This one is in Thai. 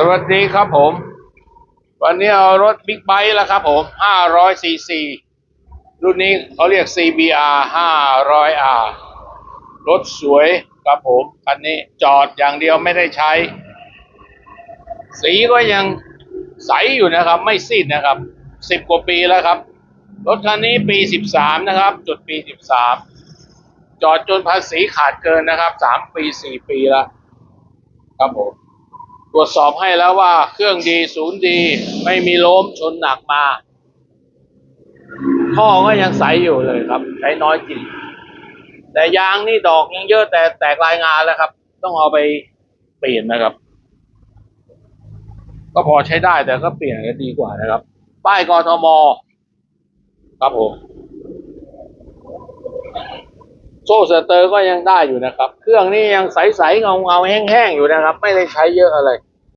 สวัสดีครับผม วันนี้เอารถบิ๊กไบค์แล้วครับผม500ซีซีรุ่นนี้เขาเรียก CBR 500R รถสวยครับผม คันนี้จอดอย่างเดียวไม่ได้ใช้ สีก็ยังใสอยู่นะครับ ไม่ซีดนะครับ 10 กว่าปีแล้วครับ รถคันนี้ปี 13 นะครับ จุดปี 13 จอดจนภาษีขาดเกินนะครับ 3 ปี 4 ปีแล้วครับผม รวจสอบให้แล้วว่าเครื่องดีศูนย์ดี ไม่มีล้มชนหนักมา ท่อก็ยังใสอยู่เลยครับ ใช้น้อยจริงแต่ยางนี่ดอกยังเยอะแต่แตกรายงานแล้วครับ ต้องเอาไปเปลี่ยนนะครับ ก็พอใช้ได้แต่ก็เปลี่ยนก็ดีกว่านะครับ ป้ายกทมครับผมโซ่สเตอร์ก็ยังได้อยู่นะครับ เครื่องนี้ยังใสๆเงาเงาๆแห้งๆอยู่นะครับ ไม่ได้ใช้เยอะอะไร